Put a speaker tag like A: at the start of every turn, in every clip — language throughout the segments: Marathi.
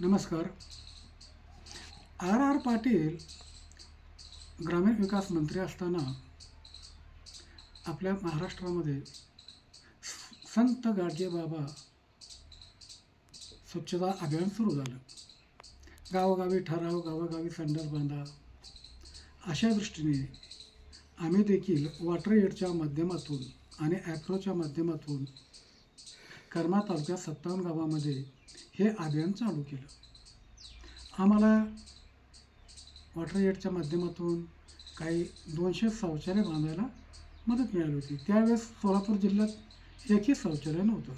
A: नमस्कार. आर आर पाटील ग्रामीण विकास मंत्री असताना आपल्या महाराष्ट्रामध्ये स- संत गाडगेबाबा स्वच्छता अभियान सुरू झालं. गावोगावी ठराव गावोगावी संडास बांधा अशा दृष्टीने आम्ही देखील वॉटर एडच्या माध्यमातून आणि ॲप्रोच्या माध्यमातून कर्मा तालुक्यात सत्तावन्न गावामध्ये हे अभियान चालू केलं. आम्हाला वॉटर एडच्या माध्यमातून काही दोनशे शौचालय बांधायला मदत मिळाली होती. त्यावेळेस सोलापूर जिल्ह्यात एकही शौचालय नव्हतं.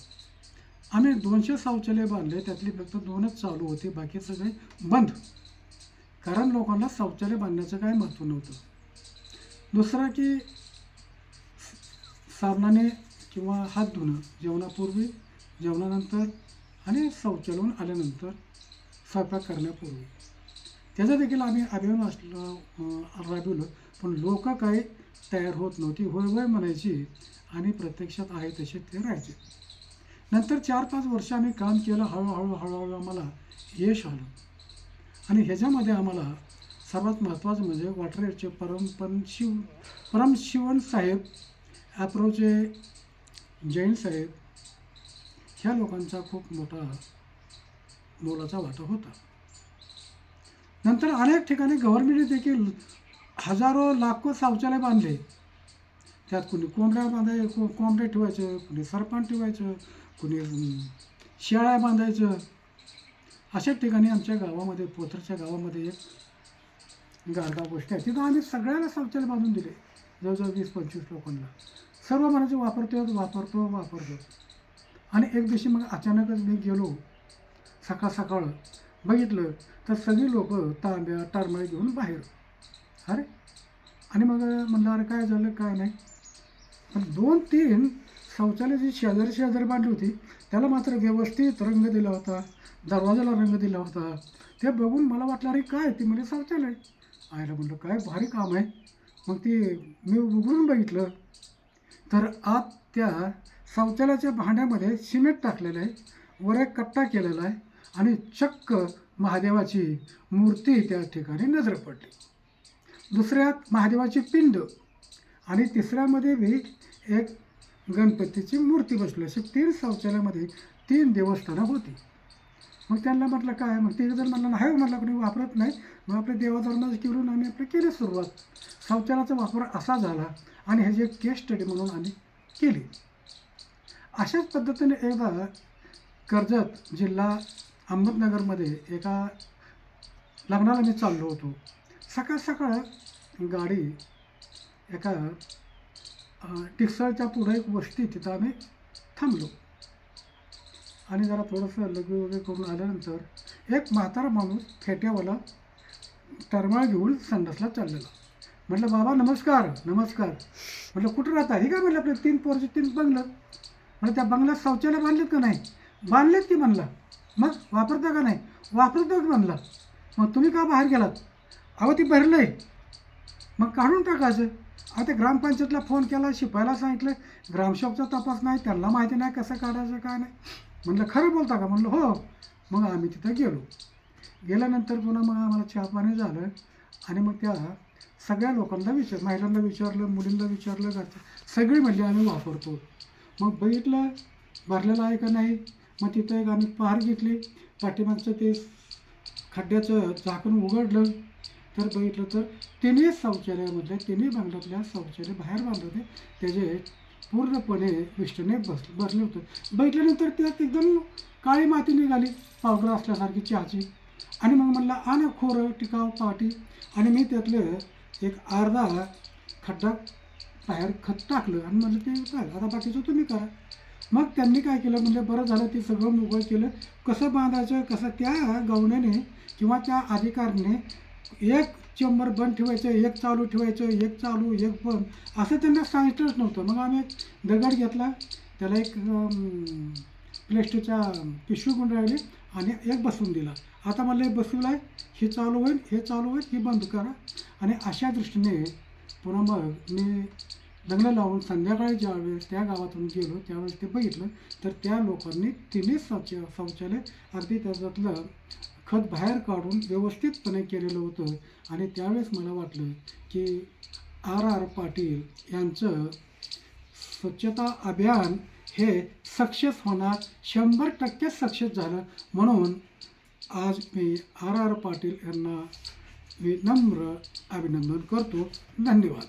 A: आम्ही दोनशे शौचालय बांधले त्यातली फक्त दोनच चालू होते बाकी सगळे बंद. कारण लोकांना शौचालय बांधण्याचं काही महत्त्व नव्हतं. दुसरा की साबणाने किंवा हात धुणं जेवणापूर्वी जेवणानंतर आणि शौचालयाहून आल्यानंतर स्वयंपाक करण्यापूर्वी. त्याचं देखील आम्ही अभियान असलं राबवलं पण लोक काही तयार होत नव्हती होय होय म्हणायची आणि प्रत्यक्षात आहे तसे ते राहायचे. नंतर चार पाच वर्ष आम्ही काम केलं हळूहळू हळूहळू आम्हाला यश आलं. आणि ह्याच्यामध्ये आम्हाला सर्वात महत्त्वाचं म्हणजे वॉटर एडचे परम शिव परमशिवन साहेब ॲप्रोचे जैन साहेब ह्या लोकांचा खूप मोठा मोलाचा वाटा होता. नंतर अनेक ठिकाणी गव्हर्नमेंटने देखील हजारो लाखो शौचालय बांधले. त्यात कुणी कोंबड्या बांधाय को कोंबडे ठेवायचं कुणी सरपण ठेवायचं कुणी शिळ्या शेळ्या बांधायचं. अशा ठिकाणी आमच्या गावामध्ये पोथरच्या गावामध्ये एक गारगाव गोष्ट आहे. तिथं आम्ही सगळ्यांना शौचालय बांधून दिले. जवळजवळ वीस पंचवीस लोकांना. सर्व म्हणायचे वापरतो वापरतो वापरतो. आणि एक दिवशी मग अचानकच मी गेलो सकाळ सकाळ बघितलं तर सगळी लोक तांब्या टारमळे घेऊन बाहेर. अरे! आणि मग म्हणलं अरे काय झालं काय नाही? पण दोन तीन शौचालय जी शेजारी शेजारी बांधली होती. त्याला मात्र व्यवस्थित रंग दिला होता दरवाजाला रंग दिला होता. ते बघून मला वाटलं अरे काय? ते म्हणजे शौचालय. आयला म्हणलं काय भारी काम आहे. मग ते मी उघडून बघितलं. तर आत त्या शौचालयाच्या भांड्यामध्ये सिमेंट टाकलेलं आहे वर एक कट्टा केलेला आहे आणि चक्क महादेवाची मूर्ती त्या ठिकाणी नजर पडली. दुसऱ्यात महादेवाची पिंड आणि तिसऱ्यामध्ये बी एक गणपतीची मूर्ती बसली अशी. तीन शौचालयामध्ये तीन देवस्थानं होती. मग त्यांना म्हटलं काय? मग ते जर म्हणलं नाही हो, म्हटलं कोणी वापरत नाही. मग आपल्या देवाधर्माचं किरून आम्ही आपलं केली सुरुवात. शौचालयाचा वापर असा झाला आणि ह्याची एक केस स्टडी म्हणून आम्ही केली. अशाच पद्धतीने एकदा कर्जत जिल्हा अहमदनगरमध्ये एका लग्नाला मी चाललो होतो. सकाळ सकाळ गाडी एका अं, टिकसळच्या पुढे एक वस्ती तिथं आम्ही थांबलो. आणि जरा थोडंसं लग्न वगैरे करून आल्यानंतर एक म्हातारा माणूस फेट्यावाला टरमाळ घेऊन संडासला चाललेला. म्हटलं बाबा नमस्कार नमस्कार. म्हटलं कुठं राहता? हे काय म्हटलं आपले तीन पोरचे तीन बंगलं. म्हणजे त्या बंगल्यात शौचालय बांधलेत का नाही? बांधलेत की म्हणला मग वापरता का नाही? वापरतो की म्हणला मग तुम्ही का बाहेर गेलात? अहो ती भरलं आहे मग काढून टाकायचं आता ते ग्रामपंचायतला फोन केला शिपायला सांगितलं ग्रामसेवकचा तपास नाही त्यांना माहिती नाही कसं काढायचं काय नाही. म्हणलं खरं बोलता का? म्हणलं हो. मग आम्ही तिथं गेलो. गेल्यानंतर पुन्हा मग आम्हाला चहा पाणी झालं आणि मग त्या सगळ्या लोकांना विचार महिलांना विचारलं मुलींना विचारलं घरचं सगळी म्हणली आम्ही वापरतो. मग बघितलं भरलेलं आहे का नाही? मग तिथं एक आम्ही पहार घेतली. पाठीमागचं ते खड्ड्याचं झाकण उघडलं. तर बघितलं तर तिन्ही शौचालयामधल्या तिन्ही बंगल्यातल्या शौचालय बाहेर बांधले होते. त्याचे पूर्णपणे विष्ठेने बस भरले होते. बघितल्यानंतर त्यात एकदम काळी माती निघाली पावडर असल्यासारखी चहाची. आणि मग म्हणलं आण खोरं टिकाव पाटी. आणि मी त्यातलं एक अर्धा खड्डा टायर खत टाकलं आणि म्हणलं ते काय आता बाकीचं तुम्ही करा. मग त्यांनी काय केलं? म्हणजे बरं झालं ते सगळं मोकळं केलं. कसं बांधायचं? कसं त्या गवण्याने किंवा त्या अधिकाऱ्याने एक चेंबर बंद ठेवायचं एक चालू ठेवायचं एक चालू एक बंद असं त्यांना सांगितलंच नव्हतं. मग आम्ही एक दगड घेतला. त्याला एक प्लेस्टच्या प्लेस्टिकच्या पिशवी गुंडाळली आणि एक बसवून दिला. आता मला एक बसवलं आहे हे चालू होईल हे चालू होईल हे बंद करा. आणि अशा दृष्टीने पुन्हा मग मी लग्न लावून संध्याकाळी ज्यावेळेस त्या गावातून गेलो त्यावेळेस ते बघितलं तर त्या लोकांनी तिन्ही शौच शौचालय अगदी त्याच्यातलं खत बाहेर काढून व्यवस्थितपणे केलेलं होतं. आणि त्यावेळेस मला वाटलं की आर आर पाटील यांचं स्वच्छता अभियान हे सक्सेस होणार शंभर टक्के सक्सेस झालं. म्हणून आज मी आर आर पाटील यांना मी नम्र अभिनंदन करतो. धन्यवाद.